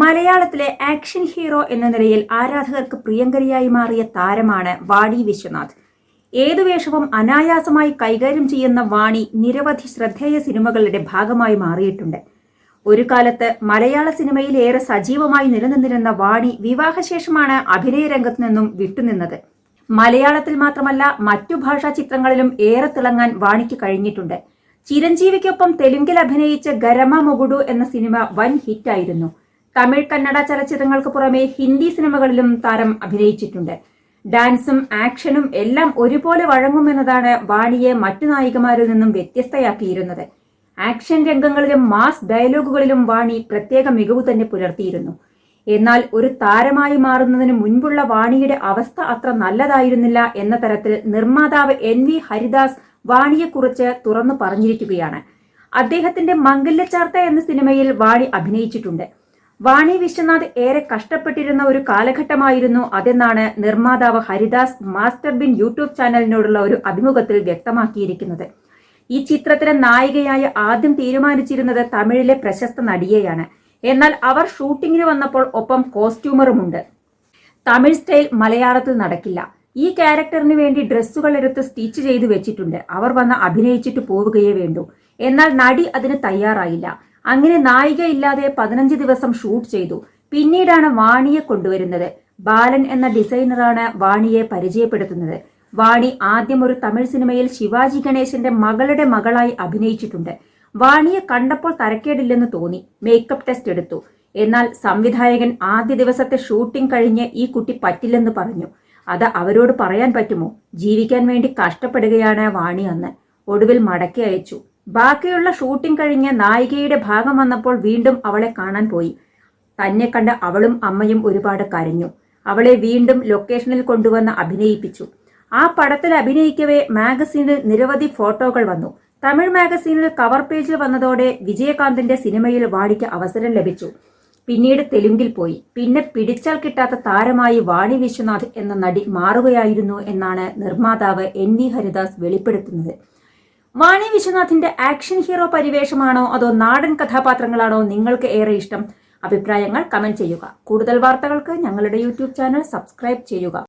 മലയാളത്തിലെ action hero എന്ന നിലയിൽ ആരാധകർക്ക് പ്രിയങ്കരിയായി മാറിയ താരമാണ് വാടി വിശ്വനാഥ്. ഏതു വേഷവും അനായാസമായി കൈകാര്യം ചെയ്യുന്ന വാണി നിരവധി ശ്രദ്ധേയ സിനിമകളുടെ ഭാഗമായി മാറിയിട്ടുണ്ട്. ഒരു കാലത്ത് മലയാള സിനിമയിൽ ഏറെ സജീവമായി നിലനിന്നിരുന്ന വാണി വിവാഹശേഷമാണ് അഭിനയ രംഗത്ത് നിന്നും വിട്ടുനിന്നത്. മലയാളത്തിൽ മാത്രമല്ല മറ്റു ഭാഷാ ചിത്രങ്ങളിലും ഏറെ തിളങ്ങാൻ വാണിക്ക് കഴിഞ്ഞിട്ടുണ്ട്. ചിരഞ്ജീവിക്കൊപ്പം തെലുങ്കിൽ അഭിനയിച്ച ഗരമ മൊഗുഡു എന്ന സിനിമ വൻ ഹിറ്റായിരുന്നു. തമിഴ് കന്നഡ ചലച്ചിത്രങ്ങൾക്ക് പുറമെ ഹിന്ദി സിനിമകളിലും താരം അഭിനയിച്ചിട്ടുണ്ട്. ഡാൻസും ആക്ഷനും എല്ലാം ഒരുപോലെ വഴങ്ങുമെന്നതാണ് വാണിയെ മറ്റു നായികമാരിൽ നിന്നും വ്യത്യസ്തയാക്കിയിരുന്നത്. ആക്ഷൻ രംഗങ്ങളിലും മാസ് ഡയലോഗുകളിലും വാണി പ്രത്യേക മികവ് തന്നെ പുലർത്തിയിരുന്നു. എന്നാൽ ഒരു താരമായി മാറുന്നതിന് മുൻപുള്ള വാണിയുടെ അവസ്ഥ അത്ര നല്ലതായിരുന്നില്ല എന്ന തരത്തിൽ നിർമ്മാതാവ് എൻ വി ഹരിദാസ് വാണിയെക്കുറിച്ച് തുറന്നു പറഞ്ഞിരിക്കുകയാണ്. അദ്ദേഹത്തിന്റെ മംഗല്യച്ചാർത്ത എന്ന സിനിമയിൽ വാണി അഭിനയിച്ചിട്ടുണ്ട്. വാണി വിശ്വനാഥ് ഏറെ കഷ്ടപ്പെട്ടിരുന്ന ഒരു കാലഘട്ടമായിരുന്നു അതെന്നാണ് നിർമ്മാതാവ് ഹരിദാസ് മാസ്റ്റർ ബിൻ യൂട്യൂബ് ചാനലിനോടുള്ള ഒരു അഭിമുഖത്തിൽ വ്യക്തമാക്കിയിരിക്കുന്നത്. ഈ ചിത്രത്തിലെ നായികയായി ആദ്യം തീരുമാനിച്ചിരുന്നത് തമിഴിലെ പ്രശസ്ത നടിയെയാണ്. എന്നാൽ അവർ ഷൂട്ടിങ്ങിന് വന്നപ്പോൾ ഒപ്പം കോസ്റ്റ്യൂമറുമുണ്ട്. തമിഴ് സ്റ്റൈൽ മലയാളത്തിൽ നടക്കില്ല. ഈ ക്യാരക്ടറിന് വേണ്ടി ഡ്രസ്സുകൾ എടുത്ത് സ്റ്റിച്ച് ചെയ്തു വെച്ചിട്ടുണ്ട്. അവർ വന്ന് അഭിനയിച്ചിട്ട് പോവുകയേ വേണ്ടു. എന്നാൽ നടി അതിന് തയ്യാറായില്ല. അങ്ങനെ നായിക ഇല്ലാതെ പതിനഞ്ച് ദിവസം ഷൂട്ട് ചെയ്തു. പിന്നീടാണ് വാണിയെ കൊണ്ടുവരുന്നത്. ബാലൻ എന്ന ഡിസൈനറാണ് വാണിയെ പരിചയപ്പെടുത്തുന്നത്. വാണി ആദ്യം ഒരു തമിഴ് സിനിമയിൽ ശിവാജി ഗണേശന്റെ മകളുടെ മകളായി അഭിനയിച്ചിട്ടുണ്ട്. വാണിയെ കണ്ടപ്പോൾ തരക്കേടില്ലെന്ന് തോന്നി. മേക്കപ്പ് ടെസ്റ്റ് എടുത്തു. എന്നാൽ സംവിധായകൻ ആദ്യ ദിവസത്തെ ഷൂട്ടിംഗ് കഴിഞ്ഞ് ഈ കുട്ടി പറ്റില്ലെന്ന് പറഞ്ഞു. അത് അവരോട് പറയാൻ പറ്റുമോ? ജീവിക്കാൻ വേണ്ടി കഷ്ടപ്പെടുകയാണ് വാണി അന്ന്. ഒടുവിൽ മടക്കി അയച്ചു. ബാക്കിയുള്ള ഷൂട്ടിംഗ് കഴിഞ്ഞ് നായികയുടെ ഭാഗം വന്നപ്പോൾ വീണ്ടും അവളെ കാണാൻ പോയി. തന്നെ കണ്ട് അവളും അമ്മയും ഒരുപാട് കരഞ്ഞു. അവളെ വീണ്ടും ലൊക്കേഷനിൽ കൊണ്ടുവന്ന് അഭിനയിപ്പിച്ചു. ആ പടത്തിൽ അഭിനയിക്കവേ മാഗസീനിൽ നിരവധി ഫോട്ടോകൾ വന്നു. തമിഴ് മാഗസീനിൽ കവർ പേജിൽ വന്നതോടെ വിജയകാന്തിന്റെ സിനിമയിൽ വാണിക്ക് അവസരം ലഭിച്ചു. പിന്നീട് തെലുങ്കിൽ പോയി. പിന്നെ പിടിച്ചാൽ കിട്ടാത്ത താരമായി വാണി വിശ്വനാഥ് എന്ന നടി മാറുകയായിരുന്നു എന്നാണ് നിർമ്മാതാവ് എൻ വി ഹരിദാസ് വെളിപ്പെടുത്തുന്നത്. വാണി വിശ്വനാഥിന്റെ ആക്ഷൻ ഹീറോ പരിവേഷമാണോ അതോ നാടൻ കഥാപാത്രങ്ങളാണോ നിങ്ങൾക്ക് ഏറെ ഇഷ്ടം? അഭിപ്രായങ്ങൾ കമന്റ് ചെയ്യുക. കൂടുതൽ വാർത്തകൾക്ക് ഞങ്ങളുടെ യൂട്യൂബ് ചാനൽ സബ്സ്ക്രൈബ് ചെയ്യുക.